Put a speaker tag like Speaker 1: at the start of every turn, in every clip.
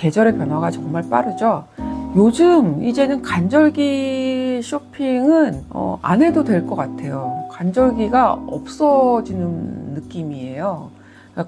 Speaker 1: 계절의 변화가 정말 빠르죠. 요즘 이제는 간절기 쇼핑은 어, 안 해도 될 것 같아요. 간절기가 없어지는 느낌이에요.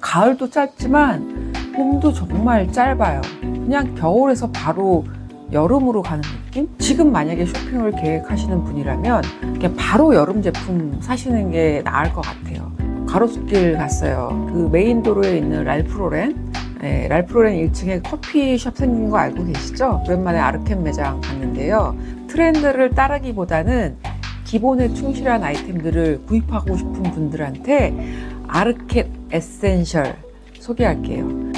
Speaker 1: 가을도 짧지만 봄도 정말 짧아요. 그냥 겨울에서 바로 여름으로 가는 느낌? 지금 만약에 쇼핑을 계획하시는 분이라면 그냥 바로 여름 제품 사시는 게 나을 것 같아요. 가로수길 갔어요. 그 메인 도로에 있는 랄프로렌. 네, 랄프로렌 1층에 커피숍 생긴 거 알고 계시죠? 오랜만에 아르켄 매장 갔는데요. 트렌드를 따르기보다는 기본에 충실한 아이템들을 구입하고 싶은 분들한테 아르켓 에센셜 소개할게요.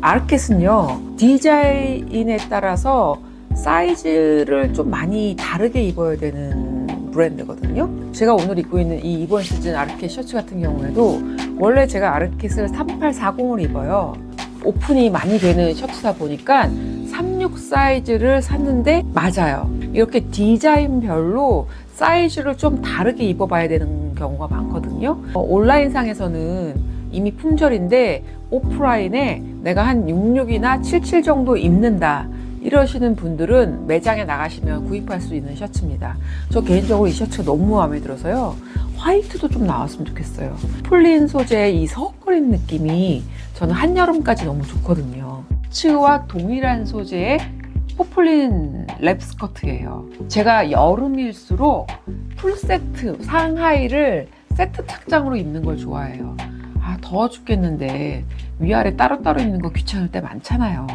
Speaker 1: 아르켓은요, 디자인에 따라서 사이즈를 좀 많이 다르게 입어야 되는 브랜드거든요. 제가 오늘 입고 있는 이 이번 시즌 아르켓 셔츠 같은 경우에도 원래 제가 아르켓을 3840을 입어요. 오픈이 많이 되는 셔츠다 보니까 36 사이즈를 샀는데 맞아요. 이렇게 디자인별로 사이즈를 좀 다르게 입어봐야 되는 경우가 많거든요. 어, 온라인상에서는 이미 품절인데 오프라인에 내가 한 66이나 77 정도 입는다. 이러시는 분들은 매장에 나가시면 구입할 수 있는 셔츠입니다. 저 개인적으로 이 셔츠가 너무 마음에 들어서요. 화이트도 좀 나왔으면 좋겠어요. 폴린 소재의 이 서걱거리는 느낌이 저는 한여름까지 너무 좋거든요. 츠와 동일한 소재의 포폴린 랩 스커트예요. 제가 여름일수록 풀 세트 상하이를 세트 착장으로 입는 걸 좋아해요. 아, 더워 죽겠는데 위아래 따로따로 입는 거 귀찮을 때 많잖아요.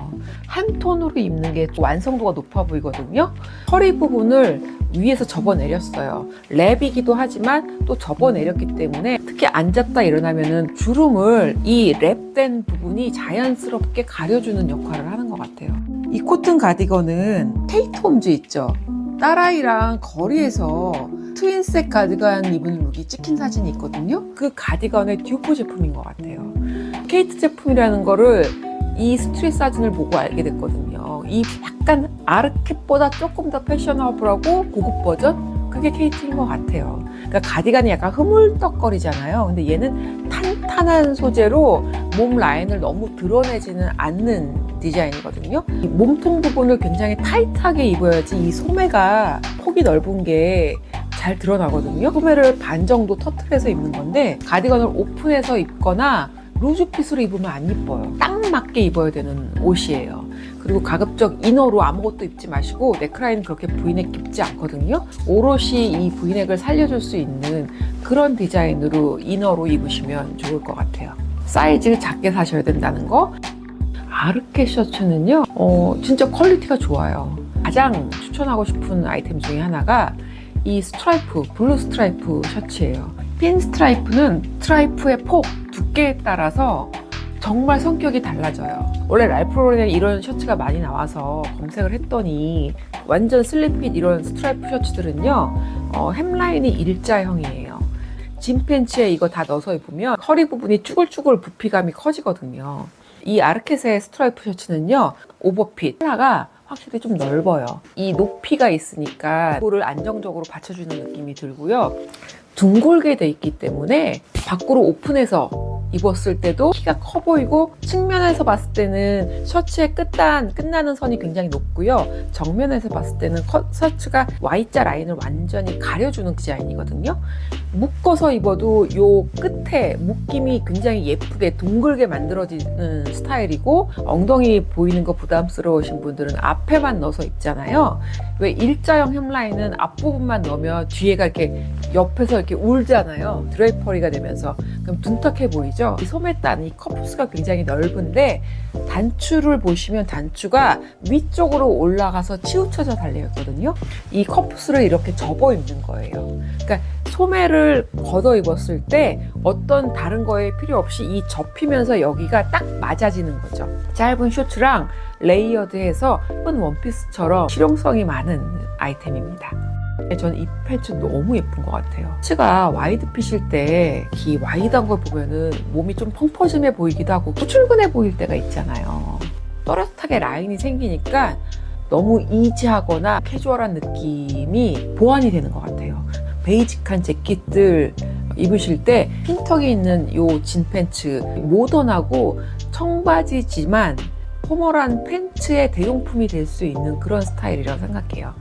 Speaker 1: 한 톤으로 입는 게 완성도가 높아 보이거든요. 허리 부분을 위에서 접어내렸어요. 랩이기도 하지만 또 접어내렸기 때문에 특히 앉았다 일어나면은 주름을 이 랩된 부분이 자연스럽게 가려주는 역할을 하는 것 같아요. 이 코튼 가디건은 테이트 홈즈 있죠. 딸아이랑 거리에서 트윈색 가디건 입은 룩이 찍힌 사진이 있거든요. 그 가디건의 듀포 제품인 것 같아요. 케이트 제품이라는 거를 이 스트릿 사진을 보고 알게 됐거든요. 이 약간 아르켓보다 조금 더 패셔너블하고 고급 버전? 그게 케이트인 것 같아요. 그러니까 가디건이 약간 흐물떡거리잖아요. 근데 얘는 탄탄한 소재로 몸 라인을 너무 드러내지는 않는 디자인이거든요. 이 몸통 부분을 굉장히 타이트하게 입어야지 이 소매가 폭이 넓은 게 잘 드러나거든요. 소매를 반 정도 터틀해서 입는 건데 가디건을 오픈해서 입거나 루즈핏으로 입으면 안 이뻐요. 딱 맞게 입어야 되는 옷이에요. 그리고 가급적 이너로 아무것도 입지 마시고 넥라인 그렇게 브이넥 입지 않거든요. 오롯이 이 브이넥을 살려줄 수 있는 그런 디자인으로 이너로 입으시면 좋을 것 같아요. 사이즈 작게 사셔야 된다는 거. 아르케 셔츠는요, 어, 진짜 퀄리티가 좋아요. 가장 추천하고 싶은 아이템 중에 하나가 이 스트라이프, 블루 스트라이프 셔츠예요. 핀 스트라이프는 스트라이프의 폭, 두께에 따라서 정말 성격이 달라져요. 원래 랄프로렌에 이런 셔츠가 많이 나와서 검색을 했더니 완전 슬림핏 이런 스트라이프 셔츠들은요, 어, 햄라인이 일자형이에요. 진 팬츠에 이거 다 넣어서 입으면 허리 부분이 쭈글쭈글 부피감이 커지거든요. 이 아르켓의 스트라이프 셔츠는요, 오버핏. 하나가 확실히 좀 넓어요. 이 높이가 있으니까 볼을 안정적으로 받쳐주는 느낌이 들고요. 둥글게 돼 있기 때문에 밖으로 오픈해서 입었을 때도 키가 커 보이고 측면에서 봤을 때는 셔츠의 끝단 끝나는 선이 굉장히 높고요. 정면에서 봤을 때는 커- 셔츠가 Y자 라인을 완전히 가려주는 디자인이거든요. 묶어서 입어도 요 끝에 묶임이 굉장히 예쁘게 둥글게 만들어지는 스타일이고 엉덩이 보이는 거 부담스러우신 분들은 앞에만 넣어서 입잖아요. 왜 일자형 햄라인은 앞부분만 넣으면 뒤에가 이렇게 옆에서 이렇게 울잖아요. 드레이퍼리가 되면서 그럼 둔탁해 보이죠? 이 소매단, 이 커프스가 굉장히 넓은데 단추를 보시면 단추가 위쪽으로 올라가서 치우쳐져 달려 있거든요. 이 커프스를 이렇게 접어 입는 거예요. 그러니까 소매를 걷어 입었을 때 어떤 다른 거에 필요 없이 이 접히면서 여기가 딱 맞아지는 거죠. 짧은 셔츠랑 레이어드해서 예쁜 원피스처럼 실용성이 많은 아이템입니다. 저는 이 팬츠 너무 예쁜 것 같아요. 팬츠가 와이드 핏일 때 이 와이드한 걸 보면은 몸이 좀 펑퍼짐해 보이기도 하고 후줄근해 보일 때가 있잖아요. 또렷하게 라인이 생기니까 너무 이지하거나 캐주얼한 느낌이 보완이 되는 것 같아요. 베이직한 재킷들 입으실 때 핀턱이 있는 요 진 팬츠 모던하고 청바지지만 포멀한 팬츠의 대용품이 될 수 있는 그런 스타일이라고 생각해요.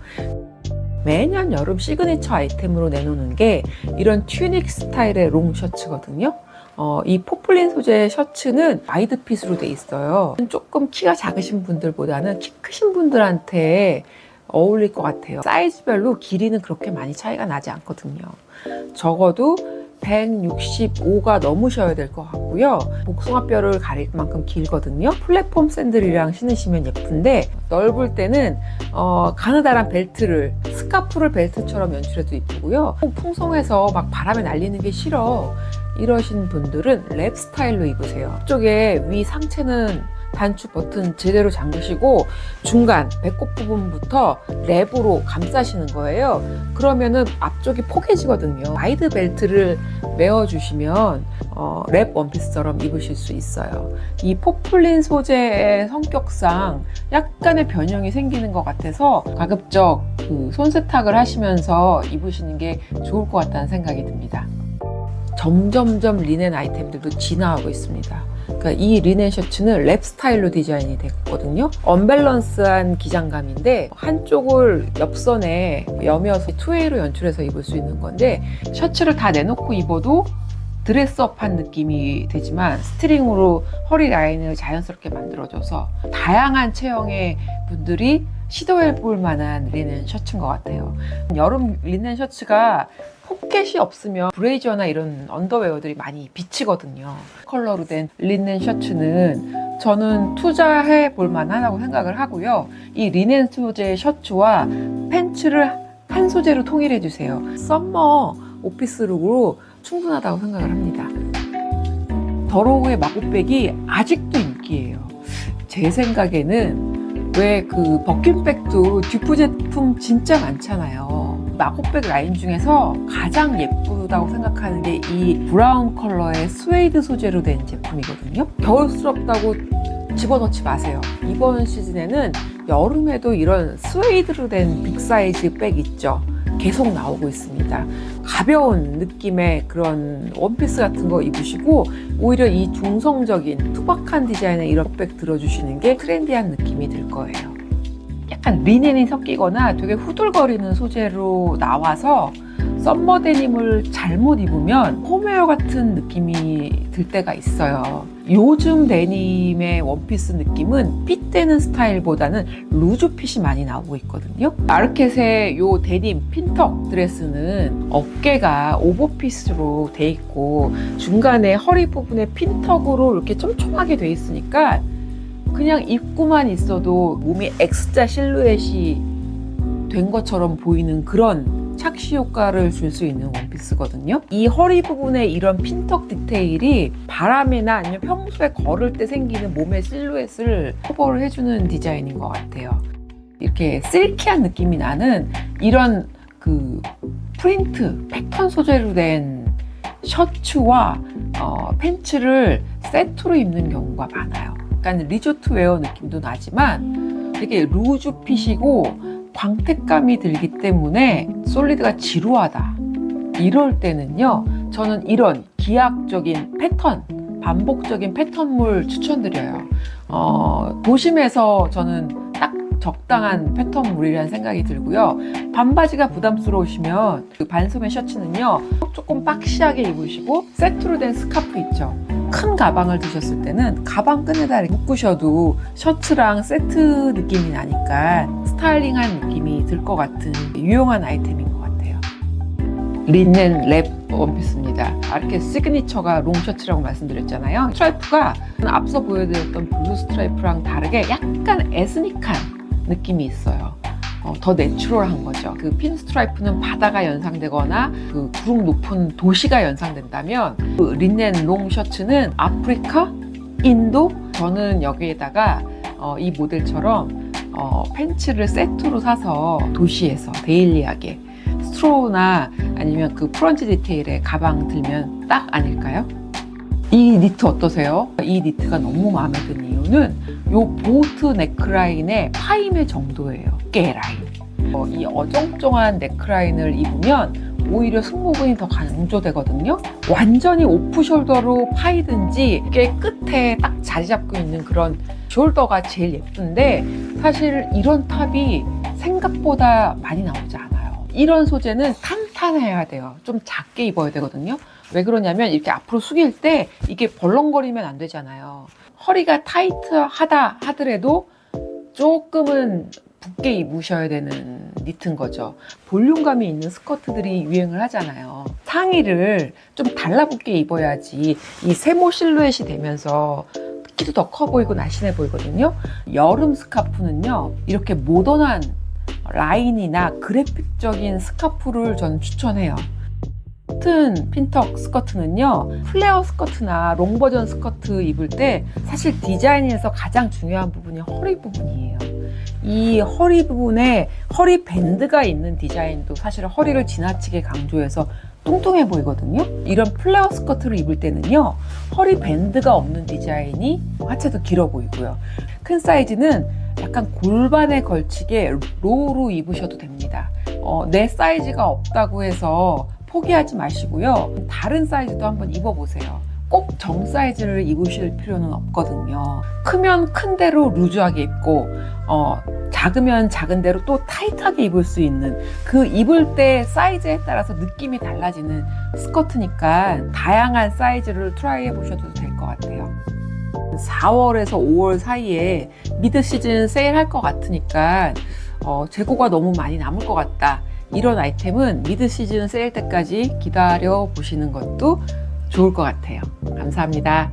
Speaker 1: 매년 여름 시그니처 아이템으로 내놓는 게 이런 튜닉 스타일의 롱 셔츠거든요. 어, 이 포플린 소재의 셔츠는 와이드 핏으로 돼 있어요. 조금 키가 작으신 분들보다는 키 크신 분들한테 어울릴 것 같아요. 사이즈별로 길이는 그렇게 많이 차이가 나지 않거든요. 적어도 165가 넘으셔야 될 것 같고요. 복숭아뼈를 가릴 만큼 길거든요. 플랫폼 샌들이랑 신으시면 예쁜데 넓을 때는 어, 가느다란 벨트를 스카프를 벨트처럼 연출해도 이쁘고요. 풍성해서 막 바람에 날리는 게 싫어 이러신 분들은 랩 스타일로 입으세요. 쪽에 위 상체는 단추 버튼 제대로 잠그시고 중간 배꼽 부분부터 랩으로 감싸시는 거예요. 그러면은 앞쪽이 포개지거든요. 와이드 벨트를 메어주시면 어, 랩 원피스처럼 입으실 수 있어요. 이 포플린 소재의 성격상 약간의 변형이 생기는 것 같아서 가급적 그 손세탁을 하시면서 입으시는 게 좋을 것 같다는 생각이 듭니다. 점점점 리넨 아이템들도 진화하고 있습니다. 그러니까 이 리넨 셔츠는 랩 스타일로 디자인이 됐거든요. 언밸런스한 기장감인데 한쪽을 옆선에 여며서 투웨이로 연출해서 입을 수 있는 건데 셔츠를 다 내놓고 입어도 드레스업한 느낌이 되지만 스트링으로 허리 라인을 자연스럽게 만들어줘서 다양한 체형의 분들이 시도해 볼 만한 리넨 셔츠인 것 같아요. 여름 리넨 셔츠가 포켓이 없으면 브레이저나 이런 언더웨어들이 많이 비치거든요. 컬러로 된 리넨 셔츠는 저는 투자해 볼 만하다고 생각을 하고요. 이 리넨 소재의 셔츠와 팬츠를 한 소재로 통일해 주세요. 썸머 오피스룩으로 충분하다고 생각을 합니다. 더로우의 마구백이 아직도 인기예요. 제 생각에는 왜 그 버킨백도 듀프 제품 진짜 많잖아요. 마곡백 라인 중에서 가장 예쁘다고 생각하는 게 이 브라운 컬러의 스웨이드 소재로 된 제품이거든요. 겨울스럽다고 집어넣지 마세요. 이번 시즌에는 여름에도 이런 스웨이드로 된 빅사이즈 백 있죠. 계속 나오고 있습니다. 가벼운 느낌의 그런 원피스 같은 거 입으시고 오히려 이 중성적인 투박한 디자인의 이런 백 들어주시는 게 트렌디한 느낌이 들 거예요. 약간 리넨이 섞이거나 되게 후들거리는 소재로 나와서 썸머 데님을 잘못 입으면 홈웨어 같은 느낌이 들 때가 있어요. 요즘 데님의 원피스 느낌은 핏되는 스타일보다는 루즈 핏이 많이 나오고 있거든요. 아르켓의 요 데님 핀턱 드레스는 어깨가 오버핏으로 돼 있고 중간에 허리 부분에 핀턱으로 이렇게 촘촘하게 돼 있으니까 그냥 입고만 있어도 몸이 X자 실루엣이 된 것처럼 보이는 그런 착시 효과를 줄 수 있는 원피스거든요. 이 허리 부분에 이런 핀턱 디테일이 바람이나 아니면 평소에 걸을 때 생기는 몸의 실루엣을 커버를 해주는 디자인인 것 같아요. 이렇게 실키한 느낌이 나는 이런 그 프린트, 패턴 소재로 된 셔츠와 어, 팬츠를 세트로 입는 경우가 많아요. 약간 리조트 웨어 느낌도 나지만 되게 루즈 핏이고 광택감이 들기 때문에 솔리드가 지루하다. 이럴 때는요, 저는 이런 기하학적인 패턴, 반복적인 패턴물 추천드려요. 어, 도심에서 저는 딱 적당한 패턴 물이라는 생각이 들고요. 반바지가 부담스러우시면 그 반소매 셔츠는요, 조금 박시하게 입으시고 세트로 된 스카프 있죠. 큰 가방을 드셨을 때는 가방 끈에다 이렇게 묶으셔도 셔츠랑 세트 느낌이 나니까 스타일링한 느낌이 들 것 같은 유용한 아이템인 것 같아요. 린넨 랩 원피스입니다. 아르케 시그니처가 롱 셔츠라고 말씀드렸잖아요. 스트라이프가 앞서 보여드렸던 블루 스트라이프랑 다르게 약간 에스닉한 느낌이 있어요. 어, 더 내추럴한 거죠. 그 핀 스트라이프는 바다가 연상되거나 그 구름 높은 도시가 연상된다면 그 린넨 롱 셔츠는 아프리카, 인도 저는 여기에다가 어, 이 모델처럼 어, 팬츠를 세트로 사서 도시에서 데일리하게 스트로우나 아니면 그 프런치 디테일의 가방 들면 딱 아닐까요? 이 니트 어떠세요? 이 니트가 너무 마음에 드는 이유는 요 보트 넥라인의 파임의 정도예요. 깨 라인. 어, 이 어정쩡한 넥라인을 입으면 오히려 승모근이 더 강조되거든요. 완전히 오프숄더로 파이든지 꽤 끝에 딱 자리 잡고 있는 그런 숄더가 제일 예쁜데 사실 이런 탑이 생각보다 많이 나오지 않아요. 이런 소재는 탄탄해야 돼요. 좀 작게 입어야 되거든요. 왜 그러냐면 이렇게 앞으로 숙일 때 이게 벌렁거리면 안 되잖아요. 허리가 타이트하다 하더라도 조금은 붓게 입으셔야 되는 니트인 거죠. 볼륨감이 있는 스커트들이 유행을 하잖아요. 상의를 좀 달라붙게 입어야지 이 세모 실루엣이 되면서 키도 더 커 보이고 날씬해 보이거든요. 여름 스카프는요, 이렇게 모던한 라인이나 그래픽적인 스카프를 저는 추천해요. 같은 핀턱 스커트는요, 플레어 스커트나 롱 버전 스커트 입을 때 사실 디자인에서 가장 중요한 부분이 허리 부분이에요. 이 허리 부분에 허리 밴드가 있는 디자인도 사실 허리를 지나치게 강조해서 뚱뚱해 보이거든요. 이런 플레어 스커트를 입을 때는요, 허리 밴드가 없는 디자인이 하체도 길어 보이고요. 큰 사이즈는 약간 골반에 걸치게 로우로 입으셔도 됩니다. 어, 내 사이즈가 없다고 해서 포기하지 마시고요. 다른 사이즈도 한번 입어보세요. 꼭 정 사이즈를 입으실 필요는 없거든요. 크면 큰 대로 루즈하게 입고, 어, 작으면 작은 대로 또 타이트하게 입을 수 있는 그 입을 때 사이즈에 따라서 느낌이 달라지는 스커트니까 다양한 사이즈를 트라이 해보셔도 될 것 같아요. 4월에서 5월 사이에 미드 시즌 세일 할 것 같으니까 어, 재고가 너무 많이 남을 것 같다. 이런 아이템은 미드 시즌 세일 때까지 기다려 보시는 것도 좋을 것 같아요. 감사합니다.